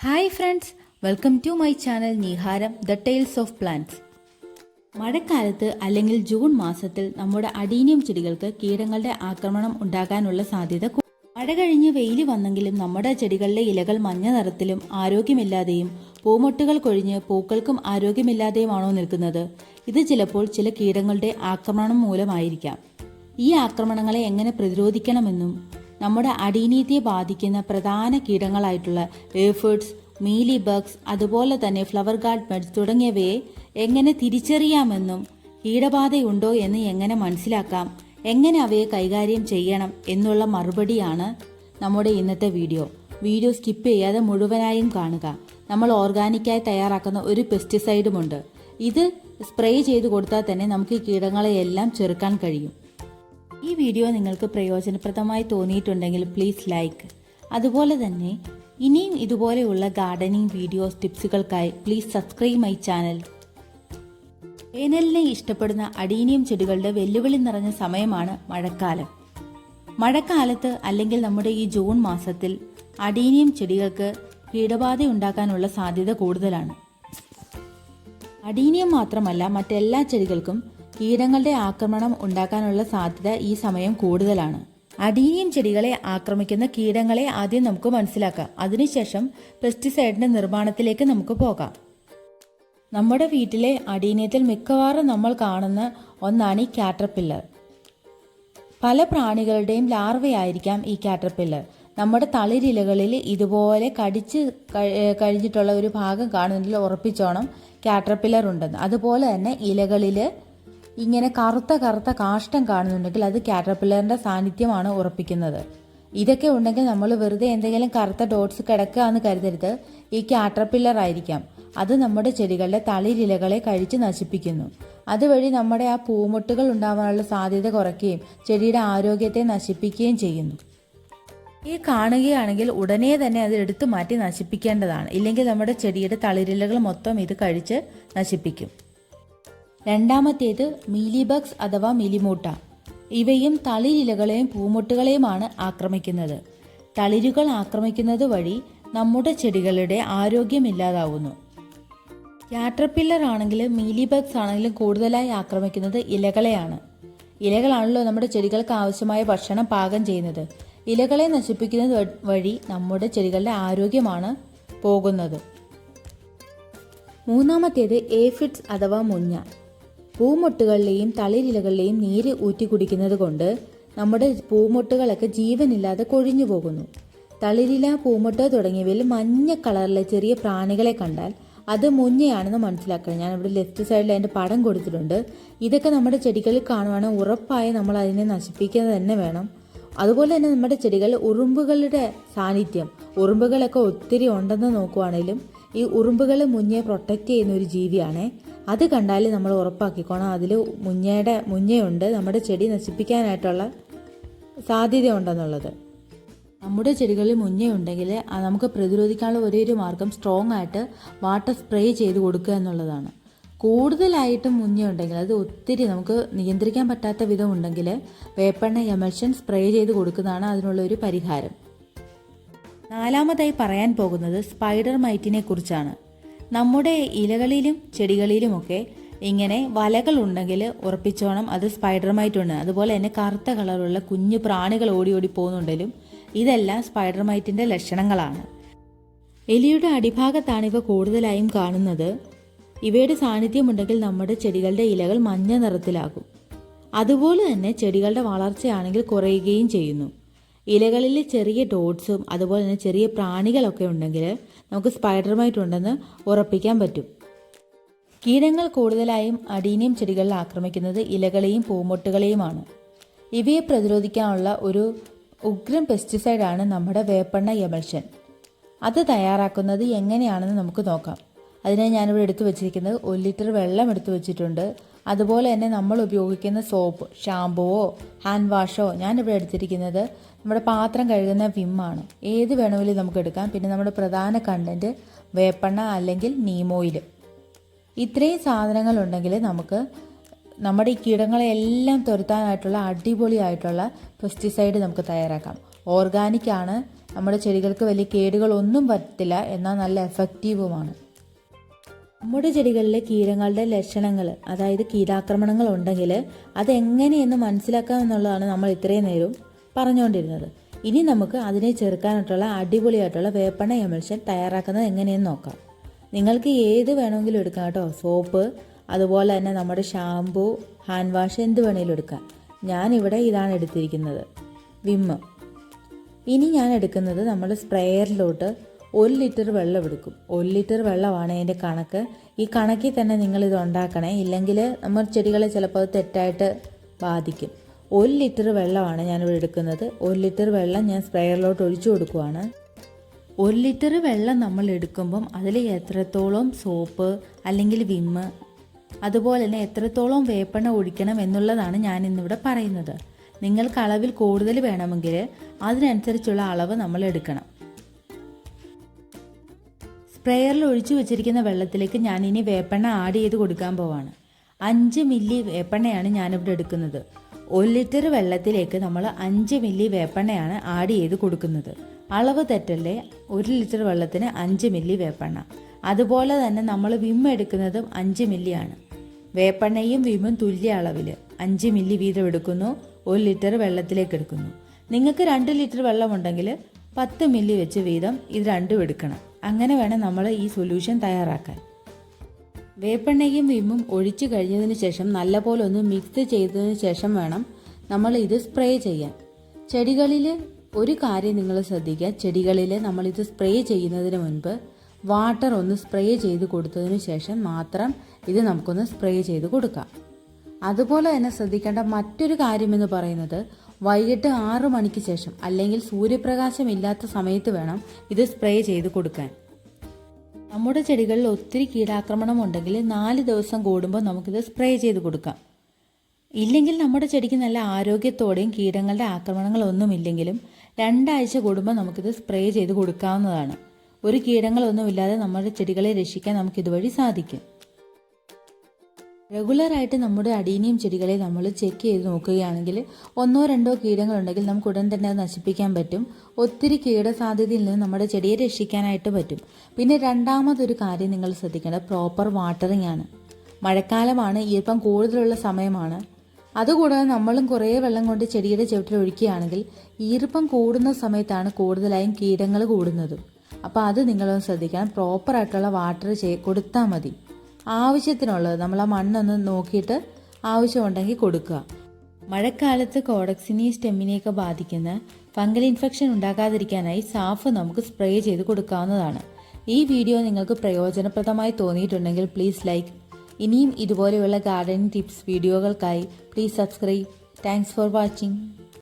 Hi friends welcome to my channel Neeharam the tales of plants. മഴക്കാലത്ത് അല്ലെങ്കിൽ June മാസത്തിൽ നമ്മുടെ അടീനിയം ചെടികൾക്ക് കീടങ്ങളുടെ ആക്രമണം ഉണ്ടാകാനുള്ള സാധ്യത മഴ കഴിഞ്ഞ് വെയിൽ വന്നെങ്കിലും നമ്മുടെ ചെടികളിലെ ഇലകൾ മഞ്ഞ നിറത്തിലും ആരോഗ്യമില്ലാതെയും പൂമൊട്ടുകൾ കൊഴിഞ്ഞ് പൂക്കൾക്കും ആരോഗ്യമില്ലാതെയുമാണോ നിൽക്കുന്നത്. ഇത് ചിലപ്പോൾ ചില കീടങ്ങളുടെ ആക്രമണം മൂലമായിരിക്കാം. ഈ ആക്രമണങ്ങളെ എങ്ങനെ പ്രതിരോധിക്കണമെന്നും നമ്മുടെ അടിനീതിയെ ബാധിക്കുന്ന പ്രധാന കീടങ്ങളായിട്ടുള്ള ഏഫേർട്സ് മീലി ബഗ്സ് അതുപോലെ തന്നെ ഫ്ലവർ ഗാർഡ് മെഡ്സ് തുടങ്ങിയവയെ എങ്ങനെ തിരിച്ചറിയാമെന്നും കീടബാധയുണ്ടോ എന്ന് എങ്ങനെ മനസ്സിലാക്കാം എങ്ങനെ അവയെ കൈകാര്യം ചെയ്യണം എന്നുള്ള മറുപടിയാണ് നമ്മുടെ ഇന്നത്തെ വീഡിയോ. വീഡിയോ സ്കിപ്പ് ചെയ്യാതെ മുഴുവനായും കാണുക. നമ്മൾ ഓർഗാനിക്കായി തയ്യാറാക്കുന്ന ഒരു പെസ്റ്റിസൈഡുമുണ്ട് ഇത് സ്പ്രേ ചെയ്ത് കൊടുത്താൽ തന്നെ നമുക്ക് ഈ കീടങ്ങളെയെല്ലാം ചെറുക്കാൻ കഴിയും. ഈ വീഡിയോ നിങ്ങൾക്ക് പ്രയോജനപ്രദമായി തോന്നിയിട്ടുണ്ടെങ്കിൽ പ്ലീസ് ലൈക്ക് അതുപോലെ തന്നെ ഇനിയും ഇതുപോലെയുള്ള ഗാർഡനിങ് വീഡിയോസ് ടിപ്സുകൾക്കായി പ്ലീസ് സബ്സ്ക്രൈബ് മൈ ചാനൽ വേനലിനെ ഇഷ്ടപ്പെടുന്ന അടീനിയം ചെടികളുടെ വെല്ലുവിളി നിറഞ്ഞ സമയമാണ് മഴക്കാലം. മഴക്കാലത്ത് അല്ലെങ്കിൽ നമ്മുടെ ഈ ജൂൺ മാസത്തിൽ അടീനിയം ചെടികൾക്ക് കീടബാധ ഉണ്ടാക്കാനുള്ള സാധ്യത കൂടുതലാണ്. അടീനിയം മാത്രമല്ല മറ്റെല്ലാ ചെടികൾക്കും കീടങ്ങളുടെ ആക്രമണം ഉണ്ടാക്കാനുള്ള സാധ്യത ഈ സമയം കൂടുതലാണ്. അടീനിയം ചെടികളെ ആക്രമിക്കുന്ന കീടങ്ങളെ ആദ്യം നമുക്ക് മനസ്സിലാക്കാം. അതിനുശേഷം പെസ്റ്റിസൈഡിന്റെ നിർമ്മാണത്തിലേക്ക് നമുക്ക് പോകാം. നമ്മുടെ വീട്ടിലെ അടീനിയത്തിൽ മിക്കവാറും നമ്മൾ കാണുന്ന ഒന്നാണ് ഈ കാറ്റർപില്ലർ പല പ്രാണികളുടെയും ലാർവയായിരിക്കാം ഈ കാറ്റർപില്ലർ നമ്മുടെ തളിരിലകളിൽ ഇതുപോലെ കടിച്ച് കഴി- കഴിഞ്ഞിട്ടുള്ള ഒരു ഭാഗം കാണുന്നതിൽ ഉറപ്പിച്ചോണം കാറ്റർപില്ലർ ഉണ്ടെന്ന്. അതുപോലെ തന്നെ ഇലകളിൽ ഇങ്ങനെ കറുത്ത കറുത്ത കാഷ്ടം കാണുന്നുണ്ടെങ്കിൽ അത് കാറ്റർപില്ലറിന്റെ സാന്നിധ്യമാണ് ഉറപ്പിക്കുന്നത്. ഇതൊക്കെ ഉണ്ടെങ്കിൽ നമ്മൾ വെറുതെ എന്തെങ്കിലും കറുത്ത ഡോട്ട്സ് കിടക്കുക എന്ന് കരുതരുത്. ഈ കാറ്റർപില്ലർ ആയിരിക്കാം. അത് നമ്മുടെ ചെടികളുടെ തളിരിലകളെ കഴിച്ച് നശിപ്പിക്കുന്നു. അതുവഴി നമ്മുടെ ആ പൂമുട്ടുകൾ ഉണ്ടാവാനുള്ള സാധ്യത കുറയ്ക്കുകയും ചെടിയുടെ ആരോഗ്യത്തെ നശിപ്പിക്കുകയും ചെയ്യുന്നു. ഈ കാണുകയാണെങ്കിൽ ഉടനെ തന്നെ അത് എടുത്തു മാറ്റി നശിപ്പിക്കേണ്ടതാണ്. ഇല്ലെങ്കിൽ നമ്മുടെ ചെടിയുടെ തളിരിലകൾ മൊത്തം ഇത് കഴിച്ച് നശിപ്പിക്കും. രണ്ടാമത്തേത് മീലിബഗ്സ് അഥവാ മിലിമൂട്ട. ഇവയും തളിരിലകളെയും പൂമൊട്ടുകളെയുമാണ് ആക്രമിക്കുന്നത്. തളിരുകൾ ആക്രമിക്കുന്നത് വഴി നമ്മുടെ ചെടികളുടെ ആരോഗ്യമില്ലാതാവുന്നു കാറ്റർപില്ലർ ആണെങ്കിലും മീലിബഗ്സ് ആണെങ്കിലും കൂടുതലായി ആക്രമിക്കുന്നത് ഇലകളെയാണ്. ഇലകളാണല്ലോ നമ്മുടെ ചെടികൾക്ക് ആവശ്യമായ ഭക്ഷണം പാകം ചെയ്യുന്നത്. ഇലകളെ നശിപ്പിക്കുന്നത് വഴി നമ്മുടെ ചെടികളുടെ ആരോഗ്യമാണ് പോകുന്നത്. മൂന്നാമത്തേത് ഏഫിഡ്സ് അഥവാ മുഞ്ഞ. പൂമൊട്ടുകളിലെയും തളിരിലകളിലെയും നീര് ഊറ്റി കുടിക്കുന്നത് കൊണ്ട് നമ്മുടെ പൂമൊട്ടുകളൊക്കെ ജീവനില്ലാതെ കൊഴിഞ്ഞു പോകുന്നു. തളിരില പൂമൊട്ട് തുടങ്ങിയവയിൽ മഞ്ഞ കളറിലെ ചെറിയ പ്രാണികളെ കണ്ടാൽ അത് മുഞ്ഞയാണെന്ന് മനസ്സിലാക്കണം. ഞാൻ ഇവിടെ ലെഫ്റ്റ് സൈഡിൽ അതിന്റെ പടം കൊടുത്തിട്ടുണ്ട്. ഇതൊക്കെ നമ്മുടെ ചെടികളിൽ കാണുവാണെങ്കിൽ ഉറപ്പായി നമ്മൾ അതിനെ നശിപ്പിക്കുക തന്നെ വേണം. അതുപോലെ തന്നെ നമ്മുടെ ചെടികളിൽ ഉറുമ്പുകളുടെ സാന്നിധ്യം ഉറുമ്പുകളൊക്കെ ഒത്തിരി ഉണ്ടെന്ന് നോക്കുവാണെങ്കിലും ഈ ഉറുമ്പുകൾ മുന്നേ പ്രൊട്ടക്റ്റ് ചെയ്യുന്ന ഒരു ജീവിയാണേ. അത് കണ്ടാൽ നമ്മൾ ഉറപ്പാക്കിക്കോണം അതിൽ മുഞ്ഞയുടെ മുഞ്ഞയുണ്ട്. നമ്മുടെ ചെടി നശിപ്പിക്കാനായിട്ടുള്ള സാധ്യത ഉണ്ടെന്നുള്ളത് നമ്മുടെ ചെടികളിൽ മുഞ്ഞയുണ്ടെങ്കിൽ നമുക്ക് പ്രതിരോധിക്കാനുള്ള ഒരേ ഒരു മാർഗം സ്ട്രോങ് ആയിട്ട് വാട്ടർ സ്പ്രേ ചെയ്ത് കൊടുക്കുക എന്നുള്ളതാണ്. കൂടുതലായിട്ടും മുഞ്ഞയുണ്ടെങ്കിൽ അത് ഒത്തിരി നമുക്ക് നിയന്ത്രിക്കാൻ പറ്റാത്ത വിധം ഉണ്ടെങ്കിൽ വേപ്പെണ്ണ എമൽഷൻ സ്പ്രേ ചെയ്ത് കൊടുക്കുന്നതാണ് അതിനുള്ള ഒരു പരിഹാരം. നാലാമതായി പറയാൻ പോകുന്നത് സ്പൈഡർ മൈറ്റിനെ കുറിച്ചാണ്. നമ്മുടെ ഇലകളിലും ചെടികളിലുമൊക്കെ ഇങ്ങനെ വലകൾ ഉണ്ടെങ്കിൽ ഉറപ്പിച്ചോണം അത് സ്പൈഡർ മൈറ്റ് ഉണ്ട് അതുപോലെ തന്നെ കറുത്ത കളറുള്ള കുഞ്ഞു പ്രാണികൾ ഓടി ഓടി പോകുന്നുണ്ടെങ്കിലും ഇതെല്ലാം സ്പൈഡർ മൈറ്റിന്റെ ലക്ഷണങ്ങളാണ്. എലിയുടെ അടിഭാഗത്താണ് ഇവ കൂടുതലായും കാണുന്നത്. ഇവയുടെ സാന്നിധ്യമുണ്ടെങ്കിൽ നമ്മുടെ ചെടികളുടെ ഇലകൾ മഞ്ഞ നിറത്തിലാകും. അതുപോലെ തന്നെ ചെടികളുടെ വളർച്ചയാണെങ്കിൽ കുറയുകയും ചെയ്യുന്നു. ഇലകളിൽ ചെറിയ ഡോട്ട്സും അതുപോലെ തന്നെ ചെറിയ പ്രാണികളൊക്കെ ഉണ്ടെങ്കിൽ നമുക്ക് സ്പൈഡർമായിട്ടുണ്ടെന്ന് ഉറപ്പിക്കാൻ പറ്റും. കീടങ്ങൾ കൂടുതലായും അടീനിയം ചെടികളിൽ ആക്രമിക്കുന്നത് ഇലകളെയും പൂമൊട്ടുകളെയുമാണ്. ഇവയെ പ്രതിരോധിക്കാനുള്ള ഒരു ഉഗ്രം പെസ്റ്റിസൈഡാണ് നമ്മുടെ വേപ്പണ്ണ എമൽഷൻ അത് തയ്യാറാക്കുന്നത് എങ്ങനെയാണെന്ന് നമുക്ക് നോക്കാം. അതിനായി ഞാനിവിടെ എടുത്തു വെച്ചിരിക്കുന്നത് ഒരു ലിറ്റർ വെള്ളം എടുത്തു വെച്ചിട്ടുണ്ട്. അതുപോലെ തന്നെ നമ്മൾ ഉപയോഗിക്കുന്ന സോപ്പ് ഷാമ്പുവോ ഹാൻഡ് വാഷോ ഞാനിവിടെ എടുത്തിരിക്കുന്നത് നമ്മുടെ പാത്രം കഴുകുന്ന വിമ്മാണ് ഏത് വേണമെങ്കിലും നമുക്ക് എടുക്കാം. പിന്നെ നമ്മുടെ പ്രധാന കണ്ടന്റ് വേപ്പെണ്ണ അല്ലെങ്കിൽ നീമോയിൽ ഇത്രയും സാധനങ്ങൾ ഉണ്ടെങ്കിൽ നമുക്ക് നമ്മുടെ ഈ കീടങ്ങളെല്ലാം തുരത്താനായിട്ടുള്ള അടിപൊളിയായിട്ടുള്ള പെസ്റ്റിസൈഡ് നമുക്ക് തയ്യാറാക്കാം. ഓർഗാനിക് ആണ്. നമ്മുടെ ചെടികൾക്ക് വലിയ കേടുകളൊന്നും പറ്റില്ല എന്നാൽ നല്ല എഫക്റ്റീവുമാണ് നമ്മുടെ ചെടികളിലെ കീരങ്ങളുടെ ലക്ഷണങ്ങൾ അതായത് കീടാക്രമണങ്ങൾ ഉണ്ടെങ്കിൽ അതെങ്ങനെയെന്ന് മനസ്സിലാക്കാം എന്നുള്ളതാണ് നമ്മൾ ഇത്രയും നേരം പറഞ്ഞുകൊണ്ടിരുന്നത് ഇനി നമുക്ക് അതിനെ ചെറുക്കാനായിട്ടുള്ള അടിപൊളിയായിട്ടുള്ള വേപ്പണ എമൽഷൻ തയ്യാറാക്കുന്നത് എങ്ങനെയെന്ന് നോക്കാം. നിങ്ങൾക്ക് ഏത് വേണമെങ്കിലും എടുക്കാം കേട്ടോ. സോപ്പ് അതുപോലെ തന്നെ നമ്മുടെ ഷാമ്പു ഹാൻഡ് വാഷ് എന്ത് വേണമെങ്കിലും എടുക്കാം. ഞാൻ ഇവിടെ ഇതാണ് എടുത്തിരിക്കുന്നത്. വിമ്മ്. ഇനി ഞാൻ എടുക്കുന്നത് നമ്മൾ സ്പ്രേയറിലോട്ട് ഒരു ലിറ്റർ വെള്ളം എടുക്കും. ഒരു ലിറ്റർ വെള്ളമാണ് അതിന്റെ കണക്ക്. ഈ കണക്കിൽ തന്നെ നിങ്ങളിത് ഉണ്ടാക്കണേ. ഇല്ലെങ്കിൽ നമ്മൾ ചെടികളെ ചിലപ്പോൾ അത് തെറ്റായിട്ട് ബാധിക്കും. ഒരു ലിറ്റർ വെള്ളമാണ് ഞാനിവിടെ എടുക്കുന്നത്. ഒരു ലിറ്റർ വെള്ളം ഞാൻ സ്പ്രേയറിലോട്ട് ഒഴിച്ചു കൊടുക്കുവാണ്. ഒരു ലിറ്റർ വെള്ളം നമ്മൾ എടുക്കുമ്പം അതിൽ എത്രത്തോളം സോപ്പ് അല്ലെങ്കിൽ വിമ്മ് അതുപോലെ തന്നെ എത്രത്തോളം വേപ്പെണ്ണ ഒഴിക്കണം എന്നുള്ളതാണ് ഞാൻ ഇന്നിവിടെ പറയുന്നത്. നിങ്ങൾക്ക് അളവിൽ കൂടുതൽ വേണമെങ്കിൽ അതിനനുസരിച്ചുള്ള അളവ് നമ്മൾ എടുക്കണം. സ്പ്രേയറിൽ ഒഴിച്ചു വെച്ചിരിക്കുന്ന വെള്ളത്തിലേക്ക് ഞാൻ ഇനി വേപ്പെണ്ണ ആഡ് ചെയ്ത് കൊടുക്കാൻ പോവാണ്. അഞ്ച് മില്ലി വേപ്പെണ്ണയാണ് ഞാനിവിടെ എടുക്കുന്നത്. ഒരു ലിറ്റർ വെള്ളത്തിലേക്ക് നമ്മൾ അഞ്ച് മില്ലി വേപ്പെണ്ണയാണ് ആഡ് ചെയ്ത് കൊടുക്കുന്നത്. അളവ് തെറ്റല്ലേ? ഒരു ലിറ്റർ വെള്ളത്തിന് അഞ്ച് മില്ലി വേപ്പെണ്ണ. അതുപോലെ തന്നെ നമ്മൾ വിം എടുക്കുന്നതും അഞ്ച് മില്ലിയാണ്. വേപ്പെണ്ണയും വിമും തുല്യ അളവിൽ അഞ്ച് മില്ലി വീതം എടുക്കുന്നു ഒരു ലിറ്റർ വെള്ളത്തിലേക്ക് എടുക്കുന്നു. നിങ്ങൾക്ക് രണ്ട് ലിറ്റർ വെള്ളമുണ്ടെങ്കിൽ പത്ത് മില്ലി വെച്ച് വീതം ഇത് രണ്ടും എടുക്കണം. അങ്ങനെ വേണം നമ്മൾ ഈ സൊല്യൂഷൻ തയ്യാറാക്കാൻ. വേപ്പെണ്ണയും വിമ്മും ഒഴിച്ചു കഴിഞ്ഞതിന് ശേഷം നല്ലപോലെ ഒന്ന് മിക്സ് ചെയ്തതിന് ശേഷം വേണം നമ്മൾ ഇത് സ്പ്രേ ചെയ്യാൻ. ചെടികളിൽ ഒരു കാര്യം നിങ്ങൾ ശ്രദ്ധിക്കുക. ചെടികളിൽ നമ്മളിത് സ്പ്രേ ചെയ്യുന്നതിന് മുൻപ് വാട്ടർ ഒന്ന് സ്പ്രേ ചെയ്ത് കൊടുത്തതിന് ശേഷം മാത്രം ഇത് നമുക്കൊന്ന് സ്പ്രേ ചെയ്ത് കൊടുക്കാം. അതുപോലെ തന്നെ ശ്രദ്ധിക്കേണ്ട മറ്റൊരു കാര്യമെന്ന് പറയുന്നത് വൈകിട്ട് ആറു മണിക്ക് ശേഷം അല്ലെങ്കിൽ സൂര്യപ്രകാശം ഇല്ലാത്ത സമയത്ത് വേണം ഇത് സ്പ്രേ ചെയ്ത് കൊടുക്കാൻ. നമ്മുടെ ചെടികളിൽ ഒത്തിരി കീടാക്രമണം ഉണ്ടെങ്കിൽ നാല് ദിവസം കൂടുമ്പോൾ നമുക്കിത് സ്പ്രേ ചെയ്ത് കൊടുക്കാം. ഇല്ലെങ്കിൽ നമ്മുടെ ചെടിക്ക് നല്ല ആരോഗ്യത്തോടെയും കീടങ്ങളുടെ ആക്രമണങ്ങളൊന്നും ആക്രമണങ്ങളൊന്നുമില്ലെങ്കിലും രണ്ടാഴ്ച കൂടുമ്പോൾ നമുക്കിത് സ്പ്രേ ചെയ്ത് കൊടുക്കാവുന്നതാണ്. ഒരു കീടങ്ങളൊന്നുമില്ലാതെ നമ്മുടെ ചെടികളെ രക്ഷിക്കാൻ നമുക്കിതുവഴി സാധിക്കും. റെഗുലറായിട്ട് നമ്മുടെ അടീനിയം ചെടികളെ നമ്മൾ ചെക്ക് ചെയ്ത് നോക്കുകയാണെങ്കിൽ ഒന്നോ രണ്ടോ കീടങ്ങളുണ്ടെങ്കിൽ നമുക്ക് ഉടൻ തന്നെ അത് നശിപ്പിക്കാൻ പറ്റും. ഒത്തിരി കീടസാധ്യതയിൽ നിന്ന് നമ്മുടെ ചെടിയെ രക്ഷിക്കാനായിട്ട് പറ്റും. പിന്നെ രണ്ടാമതൊരു കാര്യം നിങ്ങൾ ശ്രദ്ധിക്കേണ്ടത് പ്രോപ്പർ വാട്ടറിംഗ് ആണ്. മഴക്കാലമാണ് ഈർപ്പം കൂടുതലുള്ള സമയമാണ്. അതുകൂടാതെ നമ്മളും കുറേ വെള്ളം കൊണ്ട് ചെടിയുടെ ചുവട്ടിൽ ഒഴിക്കുകയാണെങ്കിൽ ഈർപ്പം കൂടുന്ന സമയത്താണ് കൂടുതലായും കീടങ്ങൾ കൂടുന്നതും. അപ്പോൾ അത് നിങ്ങളൊന്ന് ശ്രദ്ധിക്കണം. പ്രോപ്പറായിട്ടുള്ള വാട്ടർ ചെയ് കൊടുത്താൽ മതി. ആവശ്യത്തിനുള്ളത് നമ്മൾ ആ മണ്ണൊന്ന് നോക്കിയിട്ട് ആവശ്യമുണ്ടെങ്കിൽ കൊടുക്കുക. മഴക്കാലത്ത് കോഡക്സിനെ സ്റ്റെമ്മിനെയൊക്കെ ബാധിക്കുന്ന ഫംഗൽ ഇൻഫെക്ഷൻ ഉണ്ടാകാതിരിക്കാനായി സാഫ് നമുക്ക് സ്പ്രേ ചെയ്ത് കൊടുക്കാവുന്നതാണ്. ഈ വീഡിയോ നിങ്ങൾക്ക് പ്രയോജനപ്രദമായി തോന്നിയിട്ടുണ്ടെങ്കിൽ പ്ലീസ് ലൈക്ക് ഇനിയും ഇതുപോലെയുള്ള ഗാർഡനിങ് ടിപ്സ് വീഡിയോകൾക്കായി please subscribe thanks for watching